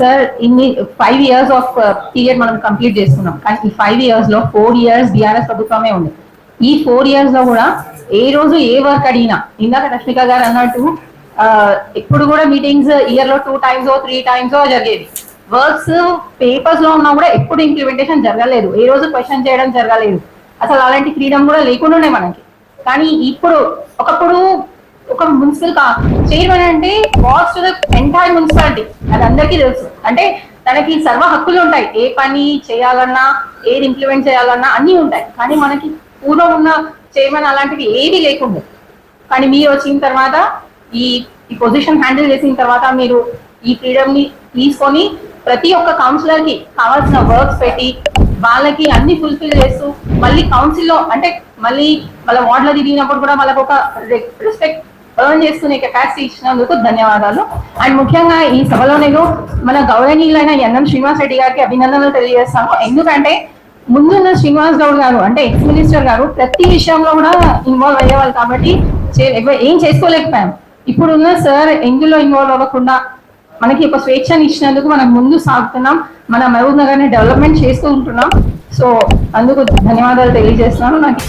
Sir ఇన్ని five years of period మనం complete చేస్తున్నాం. కానీ ఈ ఫైవ్ ఇయర్స్లో ఫోర్ ఇయర్స్ బీఆర్ఎస్ ప్రభుత్వమే ఉంది. ఈ ఫోర్ ఇయర్స్లో కూడా ఏ రోజు ఏ వర్క్ అడిగినా ఇందాక రష్మిక గారు అన్నట్టు ఇప్పుడు ఎప్పుడు కూడా మీటింగ్స్ ఇయర్లో టూ టైమ్స్ త్రీ టైమ్స్ జరిగేది వర్క్స్ పేపర్స్లో ఉన్నా కూడా ఎప్పుడు ఇంప్లిమెంటేషన్ జరగలేదు. ఏ రోజు క్వశ్చన్ చేయడం జరగలేదు. అసలు అలాంటి ఫ్రీడమ్ కూడా లేకుండానే మనకి. కానీ ఇప్పుడు ఒకప్పుడు ఒక మున్సిపల్ చైర్మన్ అంటే boss to the entire municipality అది అందరికీ తెలుసు. అంటే తనకి సర్వ హక్కులు ఉంటాయి. ఏ పని చేయాలన్నా ఏది ఇంప్లిమెంట్ చేయాలన్నా అన్నీ ఉంటాయి. కానీ మనకి పూర్వం ఉన్న చైర్మన్ అలాంటివి ఏవి లేకుండా. కానీ మీరు వచ్చిన తర్వాత ఈ ఈ పొజిషన్ హ్యాండిల్ చేసిన తర్వాత మీరు ఈ ఫ్రీడమ్ని తీసుకొని ప్రతి ఒక్క కౌన్సిలర్కి కావాల్సిన వర్క్స్ పెట్టి వాళ్ళకి అన్ని ఫుల్ఫిల్ చేస్తూ మళ్ళీ కౌన్సిల్లో అంటే మళ్ళీ వాళ్ళ వార్డులో దిగినప్పుడు తిరిగినప్పుడు కూడా వాళ్ళకి ఒక రెస్పెక్ట్ ఎర్న్ చేసుకునే కెపాసిటీ ఇచ్చినందుకు ధన్యవాదాలు. అండ్ ముఖ్యంగా ఈ సభలో నేను మన గౌరవనీయులైన ఎన్ఎం శ్రీనివాస్ రెడ్డి గారికి అభినందనలు తెలియజేస్తాను. ఎందుకంటే ముందున్న శ్రీనివాస్ గౌడ్ గారు అంటే ఎక్స్ మినిస్టర్ గారు ప్రతి విషయంలో కూడా ఇన్వాల్వ్ అయ్యేవాళ్ళు కాబట్టి ఏం చేసుకోలేకపోయాం. ఇప్పుడున్న సార్ ఎందులో ఇన్వాల్వ్ అవ్వకుండా మనకి ఒక స్వేచ్ఛని ఇచ్చినందుకు మనం ముందు సాగుతున్నాం. మన మహబూబ్ నగర్ని డెవలప్మెంట్ చేస్తూ ఉంటున్నాం. సో అందుకు ధన్యవాదాలు తెలియజేస్తున్నాను. నాకు